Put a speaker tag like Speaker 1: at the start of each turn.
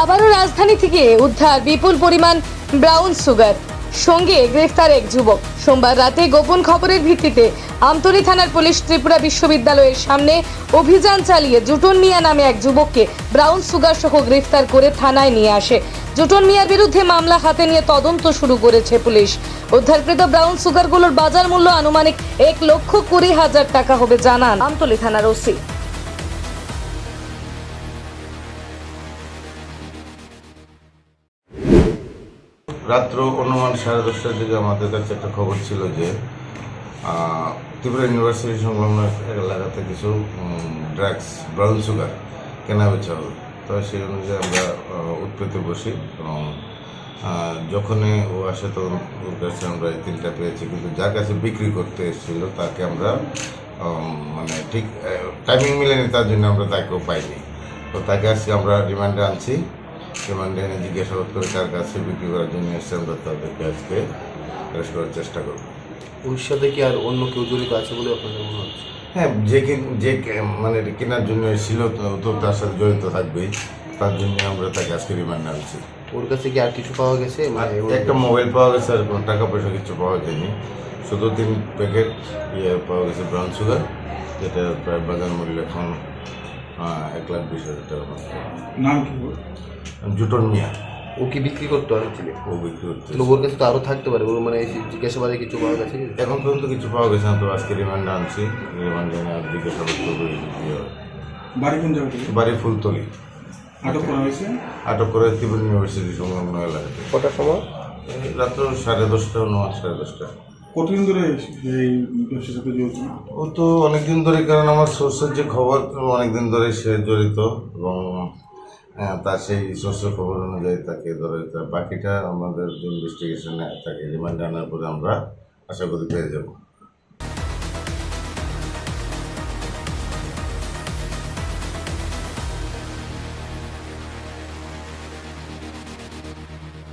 Speaker 1: আবারও রাজধানী থেকে উদ্ধার বিপুল পরিমাণ ব্রাউন সুগার। সঙ্গে গ্রেফতার এক যুবক। সোমবার রাতে গোপন খবরের ভিত্তিতে আমতলী থানার পুলিশ ত্রিপুরা বিশ্ববিদ্যালয়ের সামনে অভিযান চালিয়ে জুটন মিয়া নামে এক যুবককে ব্রাউন সুগার সহ গ্রেফতার করে থানায় নিয়ে আসে। জুটন মিয়ার বিরুদ্ধে মামলা হাতে নিয়ে তদন্ত শুরু করেছে পুলিশ। উদ্ধারকৃত ব্রাউন সুগারগুলোর বাজার মূল্য আনুমানিক এক লক্ষ কুড়ি হাজার টাকা হবে, জানান আমতলী থানার ওসি।
Speaker 2: রাত্র অনুমান সাড়ে দশটার দিকে আমাদের কাছে একটা খবর ছিল যে ত্রিপুরা ইউনিভার্সিটি সংলগ্ন এলাকাতে কিছু ড্রাগস, ব্রাউন সুগার কেনা বেচা হবে। তো সেই অনুযায়ী আমরা উৎপেতে বসি এবং যখনই ও আসে তখন ওর কাছে আমরা এই তিনটা পেয়েছি। কিন্তু যার কাছে বিক্রি করতে এসেছিল তাকে আমরা মানে ঠিক টাইমিং মিলেনি, তার জন্য আমরা তাকেও পাইনি। তো তাকে আজকে আমরা রিমান্ডে আনছি। রিমান্ডে এনে জিজ্ঞাসাবাদ করে কার কাছে বিক্রি করার জন্য এসছে আমরা তাদেরকে আজকে অ্যারেস্ট করার চেষ্টা করব।
Speaker 3: ওর সাথে কি আর অন্য কেউ জড়িত আছে বলে আপনাদের মনে হচ্ছে?
Speaker 2: হ্যাঁ যে যে মানে কেনার জন্য ছিল তো তো তার সাথে জড়িত থাকবেই। তার জন্য আমরা তাকে আজকে রিমান্ডে আনছি।
Speaker 3: ওর কাছে কি আর কিছু পাওয়া গেছে? মানে
Speaker 2: একটা মোবাইল পাওয়া গেছে আর কোনো টাকা পয়সা কিছু পাওয়া যায়নি। শুধু তিন প্যাকেট ইয়ে পাওয়া গেছে ব্রাউন সুগার যেটা প্রায় বাজার মূল্য এখন আহ, এক লাখ বিশ হাজার টাকা মতো।
Speaker 4: নাম কি ওর?
Speaker 2: জুটন মিয়া।
Speaker 3: ও কি বিক্রি করতে হয়েছিল
Speaker 2: ও বিক্রি করতে
Speaker 3: তাহলে ওর কাছে তো আরও থাকতে পারে ওর মানে জিজ্ঞাসাবাদে কিছু পাওয়া গেছে কি?
Speaker 2: এখন পর্যন্ত কিছু পাওয়া গেছে না তো আজকে রিমান্ডে আনছি। রিমান্ডে এনে আর জিজ্ঞাসাবাদ করব এই ইয়ে।
Speaker 4: বাড়ি কোন জায়গা থেকে?
Speaker 2: বাড়ি ফুলতলি।
Speaker 4: আটক করা হয়েছে?
Speaker 2: আটক করে ত্রিপুরা ইউনিভার্সিটি সংলগ্ন এলাকাতে।
Speaker 3: কটার সময়?
Speaker 2: এই রাত্র সাড়ে দশটা নয় সাড়ে দশটা।
Speaker 4: কতদিন ধরে এই ব্যবসার সাথে জড়িত?
Speaker 2: ও তো অনেকদিন ধরে, কারণ আমার সোর্সের যে খবর, অনেকদিন ধরে সে জড়িত এবং তার সেই সোর্সের খবর অনুযায়ী তাকে ধরে বাকিটা আমাদের ইনভেস্টিগেশনে তাকে রিমান্ড আনার পরে আমরা আশা করি পেয়ে যাব।